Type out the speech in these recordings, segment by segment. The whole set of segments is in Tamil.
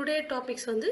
டுடே டாபிக்ஸ் வந்து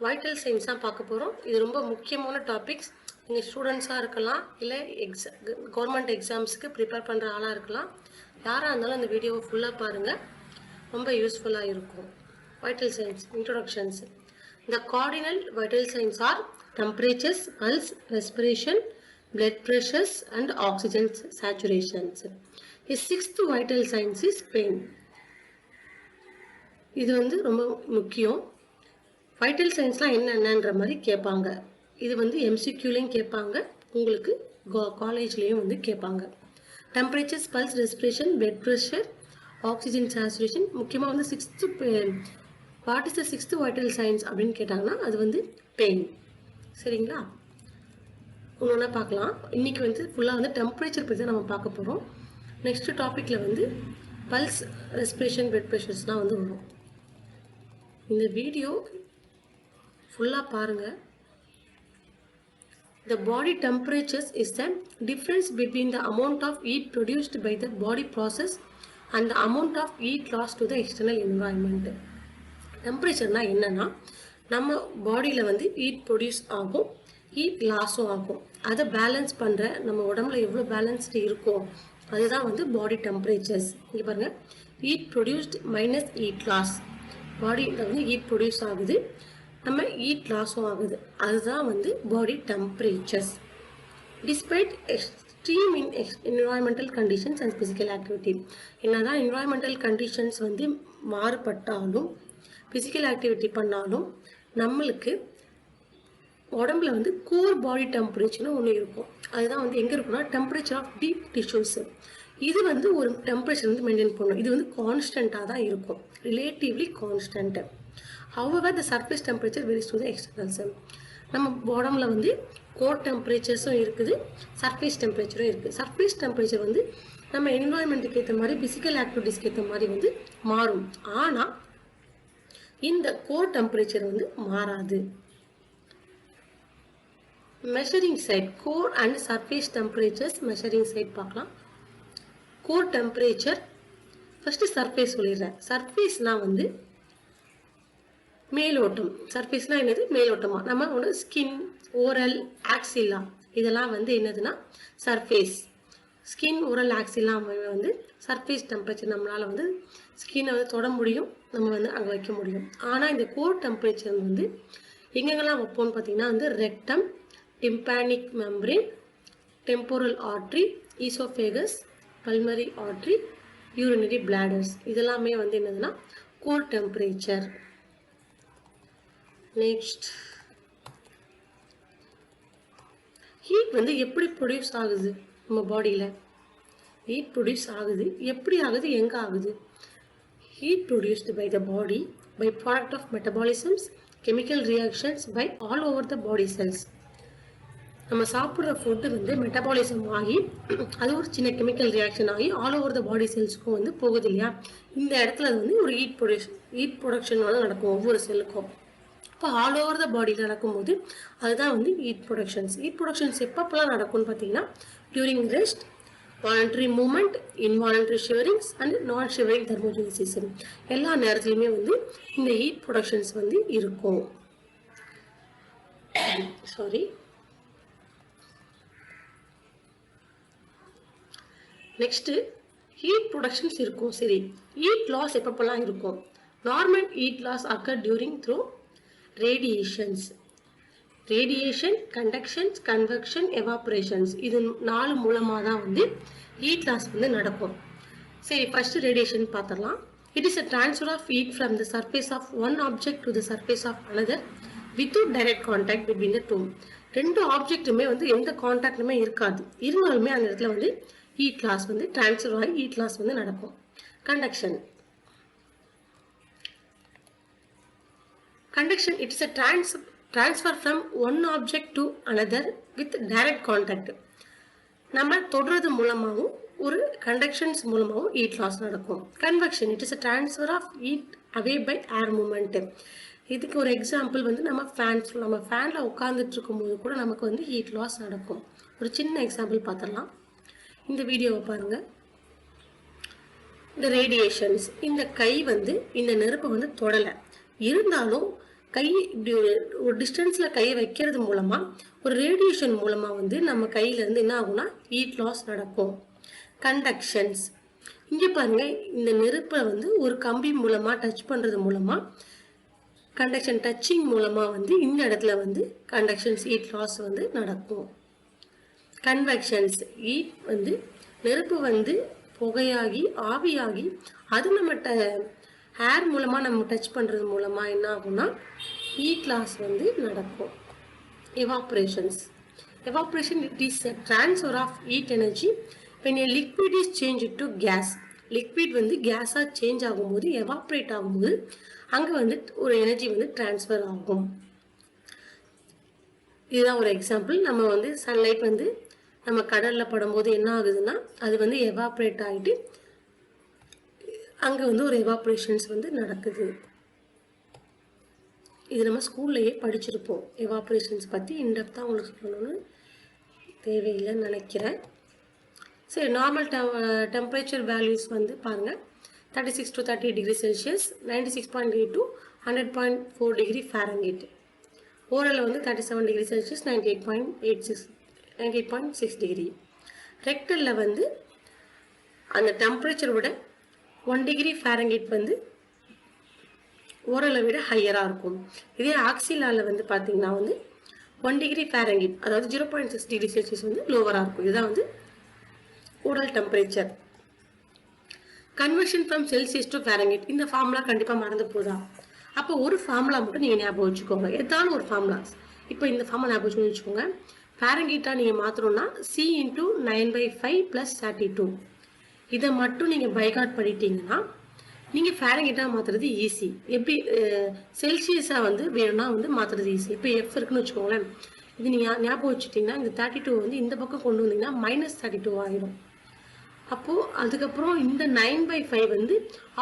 வைட்டல் சயின்ஸ் தான் பார்க்க போகிறோம் இது ரொம்ப முக்கியமான டாபிக்ஸ். நீங்கள் ஸ்டூடெண்ட்ஸாக இருக்கலாம் இல்லை எக்ஸா கவர்மெண்ட் எக்ஸாம்ஸுக்கு ப்ரிப்பேர் பண்ணுற ஆளாக இருக்கலாம். யாராக இருந்தாலும் அந்த வீடியோவை ஃபுல்லாக பாருங்கள் ரொம்ப யூஸ்ஃபுல்லாக இருக்கும். வைட்டல் சயின்ஸ் இன்ட்ரொடக்ஷன்ஸ் இந்த cardinal vital science are temperatures pulse respiration blood pressures and oxygen saturations is sixth vital science is pain இது வந்து ரொம்ப முக்கியம். வைட்டல் சயின்ஸ்லாம் என்னென்னன்ற மாதிரி கேட்பாங்க. இது வந்து எம்சிக்யூலையும் கேட்பாங்க. உங்களுக்கு காலேஜ்லேயும் வந்து கேட்பாங்க. Temperature pulse respiration blood pressure oxygen saturation முக்கியமாக வந்து sixth what is the sixth vital science அப்படின்னு கேட்டாங்கன்னா அது வந்து பெயின் சரிங்களா? ஒன்று ஒன்றா பார்க்கலாம். இன்றைக்கி வந்து ஃபுல்லாக வந்து டெம்பரேச்சர் பற்றி தான் நம்ம பார்க்க போகிறோம் நெக்ஸ்ட்டு டாப்பிக்கில் வந்து பல்ஸ் ரெஸ்பிரேஷன் பிளட் ப்ரெஷர்ஸ்லாம் வந்து வரும். இந்த வீடியோ ஃபுல்லாக பாருங்கள் The body temperatures is the difference between the amount of heat produced by the body process and the amount of heat lost to the external environment. டெம்பரேச்சர்னால் என்னென்னா நம்ம பாடியில் வந்து ஹீட் ப்ரொடியூஸ் ஆகும் ஹீட் லாஸும் ஆகும். அதை பேலன்ஸ் பண்ணுற நம்ம உடம்புல எவ்வளோ பேலன்ஸ்டு இருக்கும் அதுதான் வந்து பாடி டெம்பரேச்சர்ஸ் இங்கே பாருங்கள் heat produced minus heat loss பாடியில் வந்து ஹீட் ப்ரொடியூஸ் ஆகுது. நம்ம ஹீட் லாஸும் ஆகுது. அதுதான் வந்து body temperatures despite extreme in X environmental conditions and physical activity என்னதான் என்வாயன்மெண்டல் கண்டிஷன்ஸ் வந்து மாறுபட்டாலும் ஃபிசிக்கல் ஆக்டிவிட்டி பண்ணாலும் நம்மளுக்கு உடம்புல வந்து கோர் பாடி டெம்பரேச்சர்னு ஒன்று இருக்கும். அதுதான் வந்து எங்கே இருக்குன்னா டெம்பரேச்சர் ஆஃப் டீப் டிஷ்யூஸு இது வந்து ஒரு டெம்பரேச்சர் வந்து மெயின்டைன் பண்ணும் இது வந்து கான்ஸ்டண்ட்டாக தான் இருக்கும். Relatively constant however the surface temperature varies to the externals நம்ம உடம்புல வந்து கோர் டெம்பரேச்சர்ஸும் இருக்குது சர்ஃபேஸ் டெம்பரேச்சரும் இருக்குது. சர்ஃபேஸ் டெம்பரேச்சர் வந்து நம்ம என்வாயன்மெண்ட்டுக்கு ஏற்ற மாதிரி ஃபிசிக்கல் ஆக்டிவிட்டீஸ்க்கு ஏற்ற மாதிரி வந்து மாறும். ஆனால் இந்த கோர் டெம்பரேச்சர் வந்து மாறாது. Measuring site core and surface temperatures measuring site பார்க்கலாம். கோர் டெம்பரேச்சர் ஃபஸ்ட்டு சர்ஃபேஸ் சொல்லிடுறேன். சர்ஃபேஸ்னால் வந்து மேலோட்டம். சர்ஃபேஸ்னால் என்னது? மேலோட்டமாக நம்ம ஒன்று ஸ்கின் ஓரல் ஆக்சிலாம் இதெல்லாம் வந்து என்னதுன்னா சர்ஃபேஸ் ஸ்கின் ஓரல் ஆக்சிலாம் வந்து சர்ஃபேஸ் டெம்பரேச்சர் நம்மளால் வந்து ஸ்கின்னை வந்து தொட முடியும். நம்ம வந்து அங்கே வைக்க முடியும். ஆனால் இந்த கோர் டெம்பரேச்சர் வந்து எங்கெங்கெல்லாம் வைப்போம்னு பார்த்தீங்கன்னா வந்து rectum tympanic membrane temporal artery oesophagus pulmonary artery urinary bladders இதெல்லாமே வந்து என்னதுன்னா கோர் டெம்பரேச்சர் நெக்ஸ்ட் ஹீட் வந்து எப்படி ப்ரொடியூஸ் ஆகுது நம்ம பாடியில் ஹீட் ப்ரொடியூஸ் ஆகுது. எப்படி ஆகுது? எங்கே ஆகுது? Heat produced by the body by product of metabolisms chemical reactions by all over the body cells நம்ம சாப்பிட்ற ஃபுட்டு வந்து மெட்டபாலிசம் ஆகி அது ஒரு சின்ன கெமிக்கல் ரியாக்ஷன் ஆகி ஆல் ஓவர் த பாடி செல்ஸுக்கும் வந்து போகுது இல்லையா? இந்த இடத்துல வந்து ஒரு ஹீட் ப்ரொடக்ஷன் ஹீட் ப்ரொடக்ஷன் வந்து நடக்கும் ஒவ்வொரு செல்லுக்கும் இப்போ ஆல் ஓவர் த பாடியில் நடக்கும்போது அதுதான் வந்து ஹீட் ப்ரொடக்ஷன்ஸ் ஹீட் ப்ரொடக்ஷன்ஸ் எப்பப்பெல்லாம் நடக்கும்னு பார்த்தீங்கன்னா during rest voluntary movement involuntary shiverings and non shivering thermogenesis எல்லா நேரத்துலையுமே வந்து இந்த ஹீட் ப்ரொடக்ஷன்ஸ் வந்து இருக்கும். சாரி நெக்ஸ்ட்டு ஹீட் ப்ரொடக்ஷன்ஸ் இருக்கும். சரி ஹீட் லாஸ் எப்பப்பெல்லாம் இருக்கும்? Normal heat loss occur during through radiations radiation conductions convection evaporations இது நாலு மூலமாக தான் வந்து ஹீட் லாஸ் வந்து நடக்கும். சரி ஃபஸ்ட்டு ரேடியேஷன் பார்த்துடலாம். It is a transfer of heat from the surface of one object to the surface of another without direct contact between the two ரெண்டு ஆப்ஜெக்ட்டுமே வந்து எந்த கான்டாக்டுமே இருக்காது. இருந்தாலுமே அந்த இடத்துல வந்து ஹீட் லாஸ் வந்து டிரான்ஸ்ஃபர் ஆகி ஹீட் லாஸ் வந்து நடக்கும். Conduction conduction it's a trans transfer from one object to another with direct contact நம்ம தொடுறது மூலமாகவும் ஒரு கண்டக்ஷன்ஸ் மூலமாகவும் ஹீட் லாஸ் நடக்கும். Convection it is a transfer of heat away by air movement இதுக்கு ஒரு எக்ஸாம்பிள் வந்து நம்ம ஃபேன்ஸ் நம்ம ஃபேனில் உட்காந்துட்டு இருக்கும்போது கூட நமக்கு வந்து ஹீட் லாஸ் நடக்கும். ஒரு சின்ன எக்ஸாம்பிள் பார்த்துடலாம். இந்த வீடியோவை பாருங்கள் இந்த ரேடியேஷன்ஸ் இந்த கை வந்து இந்த நெருப்பை வந்து தொடலை. இருந்தாலும் கை இப்படி ஒரு ஒரு டிஸ்டன்ஸில் கையை வைக்கிறது மூலமாக ஒரு ரேடியேஷன் மூலமாக வந்து நம்ம கையிலேருந்து என்ன ஆகும்னா ஹீட் லாஸ் நடக்கும். கண்டக்ஷன்ஸ் இங்கே பாருங்கள் இந்த நெருப்பை வந்து ஒரு கம்பி மூலமாக டச் பண்ணுறது மூலமாக கண்டக்ஷன் டச்சிங் மூலமாக வந்து இந்த இடத்துல வந்து கண்டக்ஷன்ஸ் ஹீட் லாஸ் வந்து நடக்கும். கன்வெக்ஷன்ஸ் ஈட் வந்து நெருப்பு வந்து புகையாகி ஆவியாகி அது நம்ம ட ஹேர் மூலமாக நம்ம டச் பண்ணுறது மூலமாக என்ன ஆகும்னா e ஈ கிளாஸ் வந்து நடக்கும். Evaporations evaporation it is transfer of of energy energy when liquid is change changed to gas liquid வந்து கேஸாக சேஞ்ச் ஆகும்போது எவாப்ரேட் ஆகும்போது அங்கே வந்து ஒரு எனர்ஜி வந்து ட்ரான்ஸ்ஃபர் ஆகும். இதுதான் ஒரு எக்ஸாம்பிள் நம்ம வந்து சன்லைட் வந்து நம்ம கடலில் படும்போது என்ன ஆகுதுன்னா அது வந்து எவாப்ரேட் ஆகிட்டு அங்கே வந்து ஒரு எவாப்ரேஷன்ஸ் வந்து நடக்குது. இது நம்ம ஸ்கூல்லையே படிச்சிருப்போம். எவாப்ரேஷன்ஸ் பற்றி இன்டெப்த்தாக உங்களுக்கு சொல்லணும்னு தேவையில்லைன்னு நினைக்கிறேன். சரி நார்மல் டெம்பரேச்சர் வேல்யூஸ் வந்து பாருங்கள் thirty six to thirty degree Celsius ninety six point eight to hundred point four degree Fahrenheit ஓரலில் வந்து thirty seven degree Celsius ninety eight point eight six ninety eight point six degree ரெக்டலில் வந்து அந்த டெம்பரேச்சர் விட ஒன் டிகிரி ஃபேரங்கேட் வந்து ஓரலை விட ஹையராக இருக்கும். இதே ஆக்சிலாவில் வந்து பார்த்தீங்கன்னா வந்து ஒன் டிகிரி ஃபேரங்கேட் அதாவது zero point six degree Celsius வந்து லோவராக இருக்கும். இதுதான் வந்து oral temperature conversion from Celsius to Fahrenheit இந்த ஃபார்முலா கண்டிப்பாக மறந்து போதா? அப்போ ஒரு ஃபார்முலா மட்டும் நீங்கள் ஞாபகம் வச்சுக்கோங்க. எதாலும் ஒரு ஃபார்முலா இப்போ இந்த ஃபார்முலா ஞாபகம் வச்சுக்கோங்க. ஃபேரங்கீட்டாக நீங்கள் மாற்றணும்னா C into nine by five plus thirty two இதை மட்டும் நீங்கள் பைகாட் பண்ணிட்டீங்கன்னா நீங்கள் ஃபேரங்கீட்டாக மாற்றுறது ஈஸி எப்படி செல்சியஸாக வந்து வேணும்னா வந்து மாற்றுறது ஈஸி இப்போ எஃப் இருக்குன்னு வச்சுக்கோங்களேன். இது நீங்கள் ஞாபகம் வச்சுட்டிங்கன்னா இந்த தேர்ட்டி டூ வந்து இந்த பக்கம் கொண்டு வந்தீங்கன்னா மைனஸ் தேர்ட்டி டூ ஆகிடும் அப்போது அதுக்கப்புறம் இந்த நைன் பை ஃபைவ் வந்து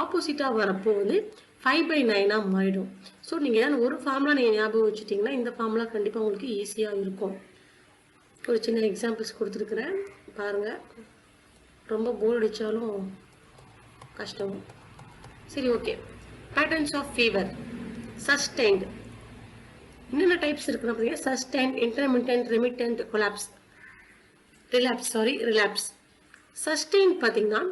ஆப்போசிட்டாக வரப்போ வந்து ஃபைவ் பை நைனாக மாறிடும். ஸோ நீங்கள் ஏதாவது ஒரு ஃபார்முலா நீங்கள் ஞாபகம் வச்சுட்டிங்கன்னா இந்த ஃபார்முலா கண்டிப்பாக உங்களுக்கு ஈஸியாக இருக்கும். ஒரு சின்ன எக்ஸாம்பிள்ஸ் கொடுத்துருக்குறேன். பாருங்கள் ரொம்ப போர் அடித்தாலும் கஷ்டம். சரி okay patterns of fever sustained என்னென்ன டைப்ஸ் இருக்குன்னு பார்த்தீங்கன்னா sustained intermittent remittent collapse relapse sorry relapse sustain பார்த்தீங்கன்னா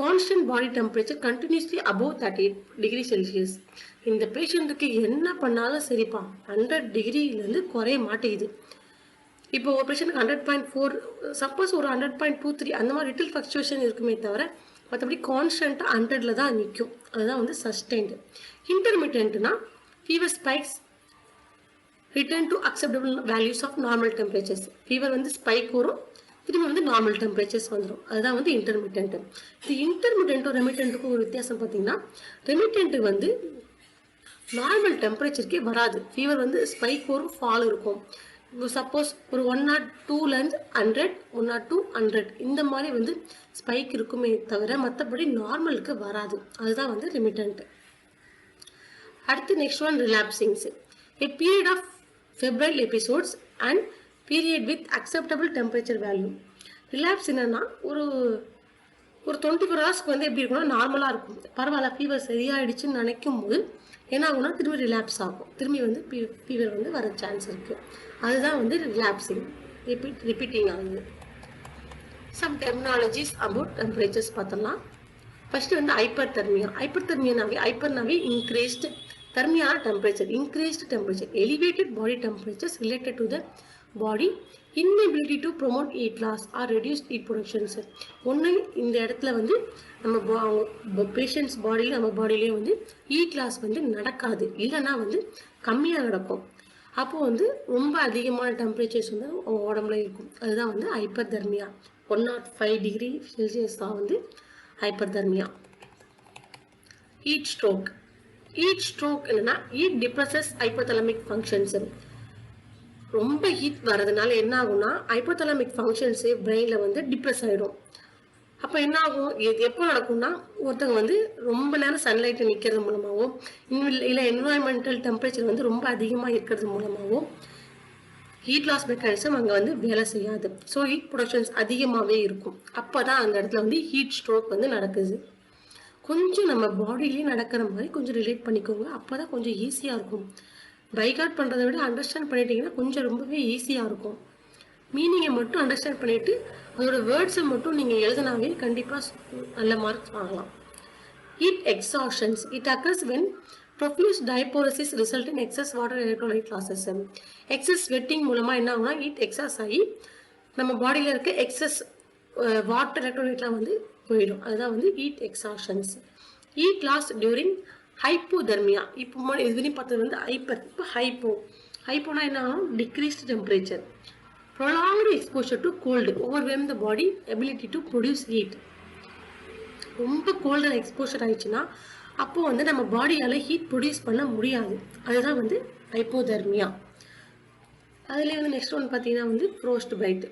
constant body temperature continuously above thirty eight degree Celsius இந்த பேஷண்ட்டுக்கு என்ன பண்ணாலும் சரிப்பா. ஹண்ட்ரட் டிகிரியிலேருந்து குறைய மாட்டேங்குது. இப்போ ஒரு பேஷண்ட்டுக்கு ஹண்ட்ரட் பாயிண்ட் ஃபோர் சப்போஸ் ஒரு ஹண்ட்ரட் பாயிண்ட் டூ த்ரீ அந்த மாதிரி லிட்டில் ஃப்ளக்சுவேஷன் இருக்குமே தவிர மற்றபடி கான்ஸ்டண்ட்டாக ஹண்ட்ரடில் தான் நிற்கும் அதுதான் வந்து sustained இன்டர்மீடியன்ட்னா fever spikes return to acceptable values of normal temperatures fever வந்து ஸ்பைக் வரும் திரும்பி வந்து நார்மல் டெம்பரேச்சர்ஸ் வந்துடும் அதுதான் வந்து இன்டர்மீடியன்ட் இது இன்டர்மீடியன்ட்டும் ரெமிட்டன்ட்டுக்கும் ஒரு வித்தியாசம் பார்த்தீங்கன்னா ரெமிட்டன்ட் வந்து நார்மல் டெம்பரேச்சருக்கே வராது. ஃபீவர் வந்து ஸ்பைக் வரும் ஃபால் இருக்கும். சப்போஸ் ஒரு ஒன் நாட் டூலேருந்து hundred one naught two hundred இந்த மாதிரி வந்து ஸ்பைக் இருக்குமே தவிர மற்றபடி நார்மலுக்கு வராது. அதுதான் வந்து ரிமிட்டன்ட்டு அடுத்து next one relapsings a period of febrile episodes and period with acceptable temperature value relapse என்னன்னா ஒரு ஒரு டுவெண்ட்டி ஃபோர் ஹவர்ஸ்க்கு வந்து எப்படி இருக்கும்னா நார்மலாக இருக்கும். பரவாயில்ல ஃபீவர் சரியாயிடுச்சுன்னு நினைக்கும் போது என்ன ஆகும்னா திரும்பி ரிலாப்ஸ் ஆகும். திரும்பி வந்து ஃபீவர் வந்து வர சான்ஸ் இருக்குது அதுதான் வந்து ரிலாப்ஸிங் ரிப்பீட் ரிப்பீட்டிங் ஆகுது. சம் டெர்மினாலஜிஸ் அபவுட் டெம்பரேச்சர்ஸ் பார்த்தோம்னா ஃபர்ஸ்ட் வந்து ஹைப்பர் தெர்மியா ஹைப்பர் தெர்மியானாவே ஹைப்பர்னாவே increased தெர்மியான temperature increased temperature elevated body temperatures related to the body inability to promote heat loss or reduce heat productions ஒன்று இந்த இடத்துல வந்து நம்ம பேஷண்ட்ஸ் பாடியில் நம்ம பாடியிலேயே வந்து ஈட் லாஸ் வந்து நடக்காது. இல்லைன்னா வந்து கம்மியாக நடக்கும். அப்போது வந்து ரொம்ப அதிகமான டெம்பரேச்சர்ஸ் வந்து உடம்புல இருக்கும். அதுதான் வந்து hyperthermia one naught five degree Celsius தான் வந்து hyperthermia heat stroke heat stroke இல்லைன்னா heat depresses depresses hypothalamic functions ரொம்ப ஹீட் வர்றதுனால என்ன ஆகும்னா ஹைப்போதலாமிக் ஃபங்க்ஷன்ஸே பிரெயினில் வந்து டிப்ரெஸ் ஆகிடும் அப்போ என்ன ஆகும் இது எப்போ நடக்கும்னா ஒருத்தவங்க வந்து ரொம்ப நேரம் சன்லைட்டில் நிற்கிறது மூலமாகவும் மூலமாகவோ இல்லை என்வாயன்மெண்டல் டெம்பரேச்சர் வந்து ரொம்ப அதிகமாக இருக்கிறது மூலமாகவோ ஹீட் லாஸ் மெக்கானிசம் அங்கே வந்து வேலை செய்யாது. ஸோ ஹீட் ப்ரொடக்ஷன்ஸ் அதிகமாகவே இருக்கும். அப்போ தான் அந்த இடத்துல வந்து ஹீட் ஸ்ட்ரோக் வந்து நடக்குது. கொஞ்சம் நம்ம பாடியிலேயே நடக்கிற மாதிரி கொஞ்சம் ரிலேட் பண்ணிக்கோங்க. அப்போ தான் கொஞ்சம் ஈஸியாக இருக்கும். பைகாட் பண்ணுறதை விட அண்டர்ஸ்டாண்ட் பண்ணிட்டீங்கன்னா கொஞ்சம் ரொம்பவே ஈஸியாக இருக்கும். மீனிங்கை மட்டும் அண்டர்ஸ்டாண்ட் பண்ணிவிட்டு அதோட வேர்ட்ஸை மட்டும் நீங்கள் எழுதினாவே கண்டிப்பாக நல்ல மார்க்ஸ் வாங்கலாம். Heat exhaustions it occurs when profuse diaphoresis result in excess water electrolyte losses excess sweating மூலமாக என்ன ஆகும்னா ஹீட் எக்ஸாஸ் ஆகி நம்ம பாடியில் இருக்க எக்ஸஸ் வாட்டர் எலக்ட்ரோலைட்லாம் வந்து போயிடும். அதுதான் வந்து heat exhaustions heat loss during hypothermia இப்போ முன்னாடி பார்த்தது வந்து ஹைப்பர் இப்போ ஹைப்போ ஹைப்போனா என்ன ஆகும்? Decreased temperature prolonged exposure to cold overwhelm the body ability to produce heat ரொம்ப கோல்டாக எக்ஸ்போஷர் ஆயிடுச்சுன்னா அப்போது வந்து நம்ம பாடியால் ஹீட் ப்ரொடியூஸ் பண்ண முடியாது. அதுதான் வந்து ஹைப்போதர்மியா அதுலேயே வந்து நெக்ஸ்ட் ஒன் பார்த்தீங்கன்னா வந்து frostbite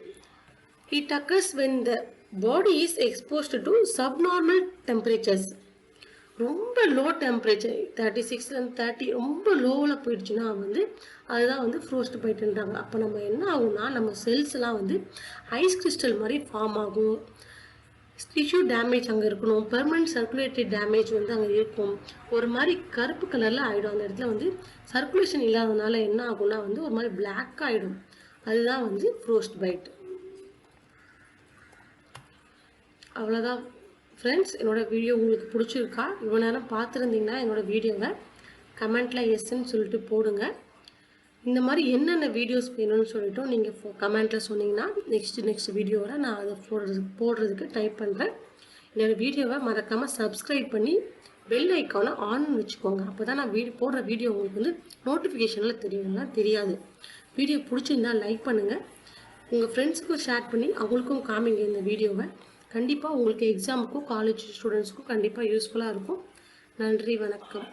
heat occurs when the body is exposed to subnormal temperatures ரொம்ப லோ டெம்பரேச்சர் தேர்ட்டி சிக்ஸ்லேருந்து தேர்ட்டி ரொம்ப லோவில் போயிடுச்சுன்னா வந்து அதுதான் வந்து ஃப்ரோஸ்ட் பைட்டுன்றாங்க அப்போ நம்ம என்ன ஆகும்னா நம்ம செல்ஸ்லாம் வந்து ஐஸ் கிறிஸ்டல் மாதிரி ஃபார்ம் ஆகும். டிஷ்யூ டேமேஜ் அங்கே இருக்கணும். பெர்மனன்ட் சர்க்குலேட்டரி டேமேஜ் வந்து அங்கே இருக்கும். ஒரு மாதிரி கருப்பு கலரில் ஆகிடும் அந்த இடத்துல வந்து சர்க்குலேஷன் இல்லாதனால என்ன ஆகும்னா வந்து ஒரு மாதிரி பிளாக் ஆகிடும் அதுதான் வந்து ஃப்ரோஸ்ட் பைட் அவ்வளோதான் ஃப்ரெண்ட்ஸ் என்னோட வீடியோ உங்களுக்கு பிடிச்சிருக்கா? இவ்வளோ நேரம் பார்த்துருந்தீங்கன்னா என்னோடய வீடியோவை கமெண்ட்டில் எஸ்ன்னு சொல்லிட்டு போடுங்க. இந்த மாதிரி என்னென்ன வீடியோஸ் வேணும்னு சொல்லிட்டும் நீங்கள் கமெண்ட்டில் சொன்னீங்கன்னா நெக்ஸ்ட் நெக்ஸ்ட் வீடியோவில் நான் அதை போடுறதுக்கு போடுறதுக்கு டைப் பண்ணுறேன் என்னோடய வீடியோவை மறக்காமல் சப்ஸ்கிரைப் பண்ணி பெல் ஐக்கானை ஆன் வச்சுக்கோங்க. அப்போ தான் நான் வீடியோ போடுற வீடியோ உங்களுக்கு வந்து நோட்டிஃபிகேஷனில் தெரியும்னா தெரியாது. வீடியோ பிடிச்சிருந்தா லைக் பண்ணுங்கள் உங்கள் ஃப்ரெண்ட்ஸுக்கும் ஷேர் பண்ணி அவங்களுக்கும் காமிங்க இந்த வீடியோவை கண்டிப்பாக உங்களுக்கு எக்ஸாமுக்கும் காலேஜ் ஸ்டூடெண்ட்ஸ்க்கும் கண்டிப்பாக யூஸ்ஃபுல்லாக இருக்கும். நன்றி வணக்கம்.